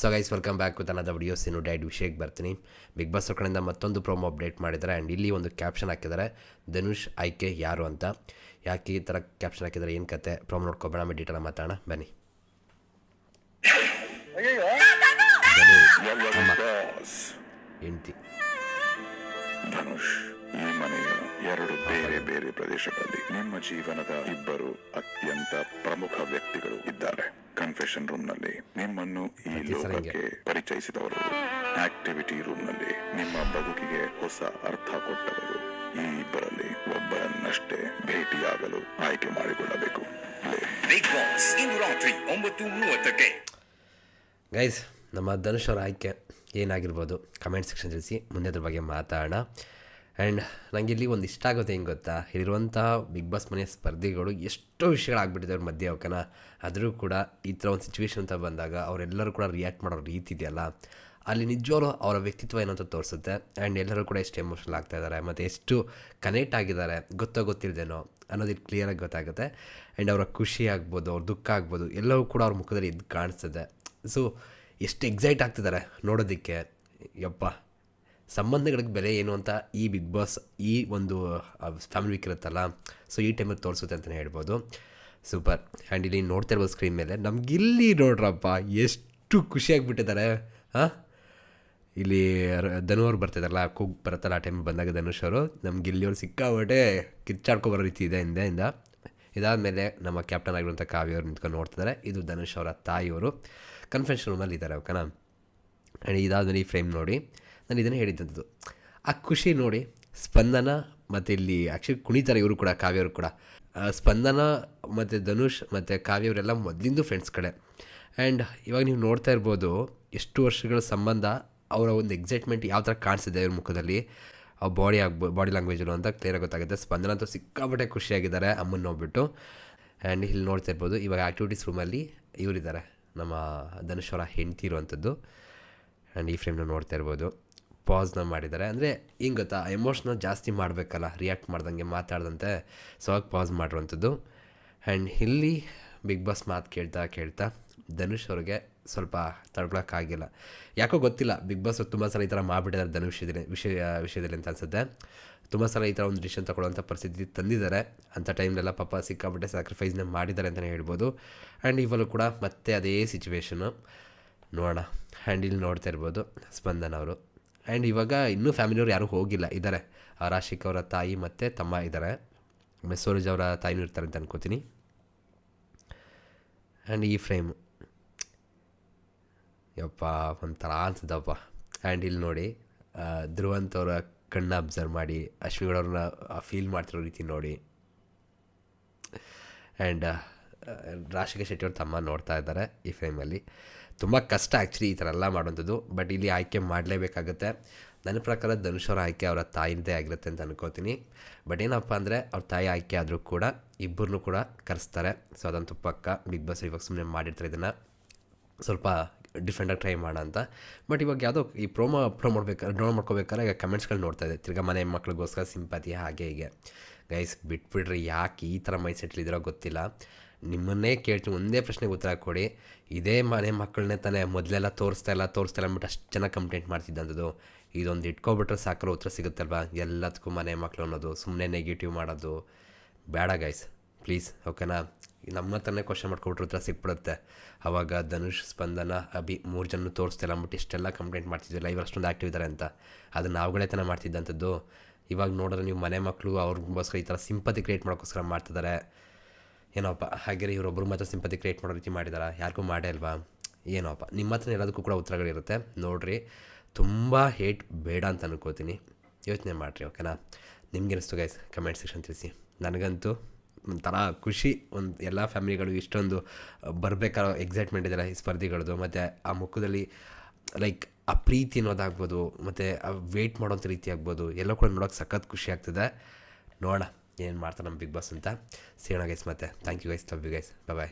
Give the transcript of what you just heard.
So guys welcome back with another video ಇನ್ನು ಡೈಡ್ ವಿಷಯಕ್ಕೆ ಬರ್ತೀನಿ. ಬಿಗ್ ಬಾಸ್ ಕಡೆಯಿಂದ ಮತ್ತೊಂದು ಪ್ರೋಮೋ ಅಪ್ಡೇಟ್ ಮಾಡಿದ್ದಾರೆ. ಆ್ಯಂಡ್ ಇಲ್ಲಿ ಒಂದು ಕ್ಯಾಪ್ಷನ್ ಹಾಕಿದ್ದಾರೆ. ಧನುಷ್ ಆಯ್ಕೆ ಯಾರು ಅಂತ. ಯಾಕೆ ಈ ಥರ ಕ್ಯಾಪ್ಷನ್ ಹಾಕಿದ್ದಾರೆ? ಏನು ಕತೆ? ಪ್ರೋಮೋ ನೋಡ್ಕೊಬೇಡ ಆಮೇಲೆ ಡೀಟೇಲ್ ಮಾತಾಡೋಣ. ಬನ್ನಿ. ಹೆಂಡತಿ ಹೆಂಡ್ತಿ. ಧನುಷ್. ಈ ಮನೆಯ ಎರಡು ಬೇರೆ ಬೇರೆ ಪ್ರದೇಶಗಳಲ್ಲಿ ನಿಮ್ಮ ಜೀವನದ ಇಬ್ಬರು ಅತ್ಯಂತ ಪ್ರಮುಖ ವ್ಯಕ್ತಿಗಳು ಇದ್ದಾರೆ. ಕನ್ಫೆಷನ್ ರೂಮ್ನಲ್ಲಿ ನಿಮ್ಮನ್ನು ಈ. ಲೋಕಕ್ಕೆ ಪರಿಚಯಿಸಿದವರು. ಆಕ್ಟಿವಿಟಿ ರೂಮ್ನಲ್ಲಿ ನಿಮ್ಮ ಬದುಕಿಗೆ ಹೊಸ ಅರ್ಥ ಕೊಟ್ಟವರು. ಈ ಇಬ್ಬರಲ್ಲಿ ಒಬ್ಬರನ್ನಷ್ಟೇ ಭೇಟಿಯಾಗಲು ಆಯ್ಕೆ ಮಾಡಿಕೊಳ್ಳಬೇಕು. ಬಿಗ್ ಬಾಸ್ ಇಂದು ರಾತ್ರಿ ಒಂಬತ್ತು ಮೂವತ್ತಕ್ಕೆ. ಗೈಸ್ ನಮ್ಮ ಧನುಷ್ ಅವರ ಆಯ್ಕೆ ಏನಾಗಿರ್ಬೋದು? ಕಮೆಂಟ್ ಸೆಕ್ಷನ್ ತಿಳಿಸಿ ಮುಂದೆ ಅದ್ರ ಬಗ್ಗೆ ಮಾತಾಡೋಣ. ಆ್ಯಂಡ್ ನನಗೆ ಇಲ್ಲಿ ಒಂದು ಇಷ್ಟ ಆಗುತ್ತೆ ಹೆಂಗೆ ಗೊತ್ತಾ? ಇಲ್ಲಿರುವಂಥ ಬಿಗ್ ಬಾಸ್ ಮನೆಯ ಸ್ಪರ್ಧಿಗಳು ಎಷ್ಟೋ ವಿಷಯಗಳಾಗ್ಬಿಟ್ಟಿದೆ ಅವ್ರ ಮಧ್ಯೆ ಅವಕನ. ಆದರೂ ಕೂಡ ಈ ಥರ ಒಂದು ಸಿಚುವೇಶನ್ ಅಂತ ಬಂದಾಗ ಅವರೆಲ್ಲರೂ ಕೂಡ ರಿಯಾಕ್ಟ್ ಮಾಡೋ ರೀತಿ ಇದೆಯಲ್ಲ? ಅಲ್ಲಿ ನಿಜವಾಗ್ಲೂ ಅವರ ವ್ಯಕ್ತಿತ್ವ ಏನಂತ ತೋರಿಸುತ್ತೆ? ಆ್ಯಂಡ್ ಎಲ್ಲರೂ ಕೂಡ ಎಷ್ಟು ಎಮೋಷನಲ್ ಆಗ್ತಾ ಇದ್ದಾರೆ? ಮತ್ತು ಎಷ್ಟು ಕನೆಕ್ಟ್ ಆಗಿದ್ದಾರೆ? ಗೊತ್ತೋ ಗೊತ್ತಿಲ್ಲದೇನೋ ಅನ್ನೋದು ಇಲ್ಲಿ ಕ್ಲಿಯರಾಗಿ ಗೊತ್ತಾಗುತ್ತೆ. ಆ್ಯಂಡ್ ಅವರ ಖುಷಿ ಆಗ್ಬೋದು, ಅವ್ರ ದುಃಖ ಆಗ್ಬೋದು, ಎಲ್ಲವೂ ಕೂಡ ಅವ್ರ ಮುಖದಲ್ಲಿ ಇದು ಕಾಣಿಸ್ತದೆ. ಸೊ ಎಷ್ಟು ಎಕ್ಸೈಟ್ ಆಗ್ತಿದ್ದಾರೆ ನೋಡೋದಕ್ಕೆ? ಯಪ್ಪ. ಸಂಬಂಧಗಳಿಗೆ ಬೆಲೆ ಏನು ಅಂತ ಈ ಬಿಗ್ ಬಾಸ್ ಈ ಒಂದು ಫ್ಯಾಮಿಲಿ ವೀಕ್ ಇರುತ್ತಲ್ಲ ಸೊ ಈ ಟೈಮಲ್ಲಿ ತೋರಿಸುತ್ತೆ ಅಂತಲೇ ಹೇಳ್ಬೋದು. ಸೂಪರ್ ಆ್ಯಂಡ್ ಇಲ್ಲಿ ನೋಡ್ತಾ ಇರ್ಬೋದು ಸ್ಕ್ರೀನ್ ಮೇಲೆ. ನಮಗಿಲ್ಲಿ ನೋಡ್ರಪ್ಪ, ಎಷ್ಟು ಖುಷಿಯಾಗಿಬಿಟ್ಟಿದ್ದಾರೆ ಹಾಂ? ಇಲ್ಲಿ ಧನುವರು ಬರ್ತಿದಾರಲ್ಲ, ಕುಗ್ ಬರುತ್ತಲ್ಲ, ಆ ಟೈಮ್ ಬಂದಾಗ ಧನುಷ್ ಅವರು. ನಮ್ಗೆ ಇಲ್ಲಿಯವ್ರು ಸಿಕ್ಕಾಬಿಟ್ಟೆ ಕಿಚ್ಚಾಡ್ಕೊಬರೋ ರೀತಿ ಇದೆ ಹಿಂದೆಯಿಂದ ಇದಾದಮೇಲೆ ನಮ್ಮ ಕ್ಯಾಪ್ಟನ್ ಆಗಿರುವಂಥ ಕಾವ್ಯ ಅವ್ರು ನಿಂತ್ಕೊಂಡು ನೋಡ್ತಿದ್ದಾರೆ ಇದು ಧನುಷ್ ಅವರ ತಾಯಿಯವರು. ಕನ್ಫೆನ್ಷನ್ ರೂಮಲ್ಲಿ ಇದ್ದಾರೆ ಓಕೆನಾ? ಆ್ಯಂಡ್ ಇದಾದಮೇಲೆ ಈ ಫ್ರೇಮ್ ನೋಡಿ. ನಾನು ಇದನ್ನು ಹೇಳಿದ್ದಂಥದ್ದು ಆ ಖುಷಿ ನೋಡಿ, ಸ್ಪಂದನ ಮತ್ತು ಇಲ್ಲಿ ಆ್ಯಕ್ಚುಲಿ ಕುಣಿತಾರೆ ಇವರು ಕೂಡ, ಕಾವ್ಯವರು ಕೂಡ. ಸ್ಪಂದನ ಮತ್ತು ಧನುಷ್ ಮತ್ತು ಕಾವ್ಯವರೆಲ್ಲ ಮೊದಲಿಂದು ಫ್ರೆಂಡ್ಸ್ ಕಡೆ. ಆ್ಯಂಡ್ ಇವಾಗ ನೀವು ನೋಡ್ತಾ ಇರ್ಬೋದು, ಎಷ್ಟು ವರ್ಷಗಳ ಸಂಬಂಧ ಅವರ ಒಂದು ಎಕ್ಸೈಟ್ಮೆಂಟ್ ಯಾವ ಥರ ಕಾಣಿಸಿದೆ ಇವ್ರ ಮುಖದಲ್ಲಿ. ಬಾಡಿ ಆಗ್ಬೋ ಬಾಡಿ ಲ್ಯಾಂಗ್ವೇಜಲ್ಲೂ ಅಂತ ಕ್ಲಿಯರಾಗಿ ಗೊತ್ತಾಗುತ್ತೆ. ಸ್ಪಂದನ ಅಂತೂ ಸಿಕ್ಕಾಪಟ್ಟೆ ಖುಷಿಯಾಗಿದ್ದಾರೆ ಅಮ್ಮನ ನೋಡ್ಬಿಟ್ಟು. ಆ್ಯಂಡ್ ಇಲ್ಲಿ ನೋಡ್ತಾ ಇರ್ಬೋದು, ಇವಾಗ ಆ್ಯಕ್ಟಿವಿಟೀಸ್ ರೂಮಲ್ಲಿ ಇವರಿದ್ದಾರೆ, ನಮ್ಮ ಧನುಷ್ ಅವರ ಹೆಂಡ್ತಿ ಇರುವಂಥದ್ದು. ಆ್ಯಂಡ್ ಈ ಫ್ರೇಮ್ನ ನೋಡ್ತಾ ಇರ್ಬೋದು. ಪಾಸ್ನ ಮಾಡಿದ್ದಾರೆ. ಅಂದರೆ ಹಿಂಗೆ ಗೊತ್ತಾ ಎಮೋಷ್ನಲ್ ಜಾಸ್ತಿ ಮಾಡಬೇಕಲ್ಲ ರಿಯಾಕ್ಟ್ ಮಾಡ್ದಂಗೆ ಮಾತಾಡ್ದಂತೆ ಸೊ ಆಗ ಪಾಸ್ ಮಾಡಿರುವಂಥದ್ದು ಆ್ಯಂಡ್ ಇಲ್ಲಿ ಬಿಗ್ ಬಾಸ್ ಮಾತು ಕೇಳ್ತಾ ಕೇಳ್ತಾ ಧನುಷ್ ಅವ್ರಿಗೆ ಸ್ವಲ್ಪ ತಡ್ಕೊಳಕ್ಕಾಗಿಲ್ಲ ಯಾಕೋ ಗೊತ್ತಿಲ್ಲ ಬಿಗ್ ಬಾಸ್ ತುಂಬ ಸಲ ಈ ಥರ ಮಾಡಿಬಿಟ್ಟಿದ್ದಾರೆ ಧನುಷ್ ವಿಷಯದಲ್ಲಿ ವಿಷಯ ವಿಷಯದಲ್ಲಿ ಅಂತ ಅನ್ಸುತ್ತೆ. ತುಂಬ ಸಲ ಈ ಥರ ಒಂದು ಡಿಸಿಷನ್ ತೊಗೊಳ್ಳೋಂಥ ಪರಿಸ್ಥಿತಿ ತಂದಿದ್ದಾರೆ. ಅಂಥ ಟೈಮ್ಲೆಲ್ಲ ಪಾಪ ಸಿಕ್ಕಾಬಿಟ್ಟೆ ಸ್ಯಾಕ್ರಿಫೈಸ್ನ ಮಾಡಿದ್ದಾರೆ ಅಂತಲೇ ಹೇಳ್ಬೋದು. ಆ್ಯಂಡ್ ಇವಾಗಲೂ ಕೂಡ ಮತ್ತೆ ಅದೇ ಸಿಚುವೇಶನು ನೋಡೋಣ. ಹ್ಯಾಂಡಿಲ್ ನೋಡ್ತಾ ಇರ್ಬೋದು ಸ್ಪಂದನ್ ಅವರು. ಆ್ಯಂಡ್ ಇವಾಗ ಇನ್ನೂ ಫ್ಯಾಮಿಲಿಯವ್ರು ಯಾರೂ ಹೋಗಿಲ್ಲ. ಇದ್ದಾರೆ ರಾಶಿಕ್ ಅವರ ತಾಯಿ ಮತ್ತು ತಮ್ಮ ಇದ್ದಾರೆ ಆಮೇಲೆ ಸೂರಜ್ ಅವರ ತಾಯಿನೂ ಇರ್ತಾರೆ ಅಂತ ಅನ್ಕೋತೀನಿ. ಆ್ಯಂಡ್ ಈ ಫ್ರೇಮ್ ಯಪ್ಪ, ಒಂಥರ ಅನ್ಸದಪ್ಪ ಆ್ಯಂಡ್ ಇಲ್ಲಿ ನೋಡಿ ಧ್ರುವಂತವರ ಕಣ್ಣು ಅಬ್ಸರ್ವ್ ಮಾಡಿ ಅಶ್ವಿಗಳವ್ರನ್ನ ಫೀಲ್ ಮಾಡ್ತಿರೋ ರೀತಿ ನೋಡಿ. ಆ್ಯಂಡ್ ರಾಶಿಕ ಶೆಟ್ಟಿ ಅವ್ರ ತಮ್ಮ ನೋಡ್ತಾ ಇದ್ದಾರೆ ಈ ಫ್ರೇಮಲ್ಲಿ. ತುಂಬ ಕಷ್ಟ ಆ್ಯಕ್ಚುಲಿ ಈ ಥರ ಎಲ್ಲ ಮಾಡುವಂಥದ್ದು ಬಟ್ ಇಲ್ಲಿ ಆಯ್ಕೆ ಮಾಡಲೇಬೇಕಾಗುತ್ತೆ. ನನ್ನ ಪ್ರಕಾರ ಧನುಷ್ ಅವರ ಆಯ್ಕೆ ಅವರ ತಾಯಿಂದೇ ಆಗಿರುತ್ತೆ ಅಂತ ಅನ್ಕೋತೀನಿ. ಬಟ್ ಏನಪ್ಪ ಅಂದರೆ ಅವ್ರ ತಾಯಿ ಆಯ್ಕೆ ಆದರೂ ಕೂಡ ಇಬ್ಬರನ್ನೂ ಕೂಡ ಕರೆಸ್ತಾರೆ. ಸೊ ಅದಂತೂ ಪಕ್ಕ ಬಿಗ್ ಬಾಸ್ ಇವಾಗ ಸುಮ್ಮನೆ ಮಾಡಿರ್ತಾರೆ ಇದನ್ನು. ಸ್ವಲ್ಪ ಡಿಫ್ರೆಂಟಾಗಿ ಟ್ರೈ ಮಾಡೋಣ ಅಂತ. ಬಟ್ ಇವಾಗ ಯಾವುದೋ ಈ ಪ್ರೋಮೋ ಅಪ್ಲೋಡ್ ಮಾಡ್ಬೇಕಾದ್ರೆ ಡೌನ್ಲೋಡ್ ಮಾಡ್ಕೋಬೇಕಾದ್ರೆ ಈಗ ಕಮೆಂಟ್ಸ್ಗಳು ನೋಡ್ತಾ ಇದೆ ತಿರ್ಗಾ ಮನೆ ಮಕ್ಳಿಗೋಸ್ಕರ ಸಿಂಪತಿ ಹಾಗೆ ಹೀಗೆ. ಗೈಸ್, ಬಿಟ್ಬಿಡ್ರಿ, ಯಾಕೆ ಈ ಥರ ಮೈಸೆಟ್ಲಿದಿರೋ ಗೊತ್ತಿಲ್ಲ. ನಿಮ್ಮನ್ನೇ ಕೇಳ್ತೀನಿ, ಒಂದೇ ಪ್ರಶ್ನೆಗೆ ಉತ್ತರ ಕೊಡಿ. ಇದೇ ಮನೆ ಮಕ್ಕಳನ್ನೇ ತಾನೇ ಮೊದಲೆಲ್ಲ ತೋರಿಸ್ತಾ ಇಲ್ಲ ತೋರಿಸ್ತಾ ಇಲ್ಲ ಅಂದ್ಬಿಟ್ಟು ಅಷ್ಟು ಚೆನ್ನಾಗಿ ಕಂಪ್ಲೇಂಟ್ ಮಾಡ್ತಿದ್ದಂಥದ್ದು. ಇದೊಂದು ಇಟ್ಕೊಬಿಟ್ರೆ ಸಾಕಲ್ಲ ಉತ್ತರ ಸಿಗುತ್ತಲ್ವ? ಎಲ್ಲದಕ್ಕೂ ಮನೆ ಮಕ್ಕಳು ಅನ್ನೋದು ಸುಮ್ಮನೆ ನೆಗೆಟಿವ್ ಮಾಡೋದು. ಬೇಡ ಗೈಸ್. ಪ್ಲೀಸ್ ಓಕೆನಾ ನಮ್ಮ ಹತ್ರನೇ ಕ್ವಶನ್ ಮಾಡ್ಕೊಬಿಟ್ರೆ ಉತ್ತರ ಸಿಕ್ಬಿಡುತ್ತೆ. ಅವಾಗ ಧನುಷ್, ಸ್ಪಂದನ, ಅಭಿ ಮೂರು ಜನ ತೋರಿಸ್ತಿಲ್ಲ, ಅಂದ್ಬಿಟ್ಟು ಇಷ್ಟೆಲ್ಲ ಕಂಪ್ಲೇಂಟ್ ಮಾಡ್ತಿದ್ವಿ ಲೈವ್ ಅಷ್ಟೊಂದು ಆ್ಯಕ್ಟಿವ್ ಇದ್ದಾರೆ ಅಂತ. ಅದು ನಾವುಗಳೇ ತಾನೇ ಮಾಡ್ತಿದ್ದಂಥದ್ದು. ಇವಾಗ ನೋಡಿದ್ರೆ ನೀವು ಮನೆ ಮಕ್ಕಳು ಅವ್ರಿಗೋಸ್ಕರ ಈ ಥರ ಸಿಂಪತಿ ಕ್ರಿಯೇಟ್ ಮಾಡೋಕ್ಕೋಸ್ಕರ ಮಾಡ್ತಿದ್ದಾರೆ ಏನೋಪ್ಪ ಹಾಗೆ ಇವರೊಬ್ಬರು ಮಾತ್ರ ಸಿಂಪತಿ ಕ್ರಿಯೇಟ್ ಮಾಡೋ ರೀತಿ ಮಾಡಿದಾರ? ಯಾರಿಗೂ ಮಾಡೇ ಅಲ್ವಾ ಏನೋಪ್ಪ, ನಿಮ್ಮ ಹತ್ರ ಇರೋದಕ್ಕೂ ಕೂಡ ಉತ್ತರಗಳಿರುತ್ತೆ. ನೋಡಿರಿ, ತುಂಬ ಹೇಟ್ ಬೇಡ ಅಂತ ಅನ್ಕೋತೀನಿ. ಯೋಚನೆ ಮಾಡಿರಿ ಓಕೆನಾ ನಿಮ್ಗೆ ಅನಿಸ್ತು ಗೈಸ್ ಕಮೆಂಟ್ ಸೆಕ್ಷನ್ ತಿಳಿಸಿ. ನನಗಂತೂ ಒಂಥರ ಖುಷಿ, ಒಂದು ಎಲ್ಲ ಫ್ಯಾಮಿಲಿಗಳು ಇಷ್ಟೊಂದು ಬರಬೇಕಾರೋ ಎಕ್ಸೈಟ್ಮೆಂಟ್ ಇದೆಲ್ಲ ಈ ಸ್ಪರ್ಧಿಗಳದ್ದು ಮತ್ತು ಆ ಮುಖದಲ್ಲಿ ಲೈಕ್ ಆ ಪ್ರೀತಿ ಅನ್ನೋದಾಗ್ಬೋದು, ಮತ್ತು ಆ ವೆಯ್ಟ್ ಮಾಡೋಂಥ ರೀತಿ ಆಗ್ಬೋದು, ಎಲ್ಲ ಕೂಡ ನೋಡೋಕೆ ಸಖತ್ ಖುಷಿ ಆಗ್ತದೆ. ನೋಡೋಣ ಏನು ಮಾಡ್ತಾರೆ ನಮ್ಮ ಬಿಗ್ ಬಾಸ್ ಅಂತ. ಸೇಣ ಗೈಸ್ ಮತ್ತೆ. Thank you guys love you guys bye